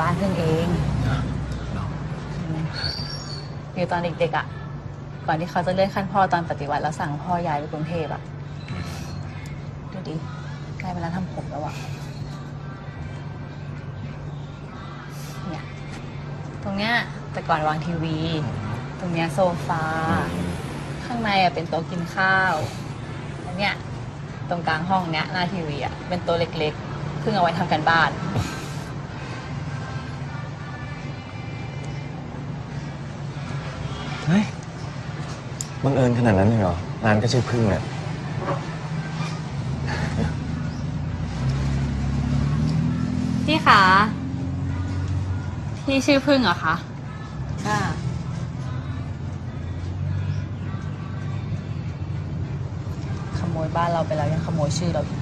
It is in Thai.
บ้านเพิ่งเองอืมอยู่ตอนเด็กๆอะก่อนที่เขาจะเลื่อนขั้นพ่อตอนปฏิวัติแล้วสั่งพ่อย้ายไปกรุงเทพอะดูดิใกล้เวลาทำผมแล้วอะเนี่ย ตรงเนี้ยแต่ก่อนวางทีวี ตรงเนี้ยโซฟา ข้างในอะเป็นโต๊ะกินข้าวแล้วเนี่ยตรงกลางห้องเนี้ยหน้าทีวีอะเป็นโต๊ะเล็กๆเพิ่งเอาไว้ทำกันบ้าน เฮ้ยบังเอิญขนาดนั้นเลยเหรอร้านก็ชื่อพึ่งเนี่ยพี่คะพี่ชื่อพึ่งเหรอคะค่ะขโมยบ้านเราไปแล้วยังขโมยชื่อเราอีก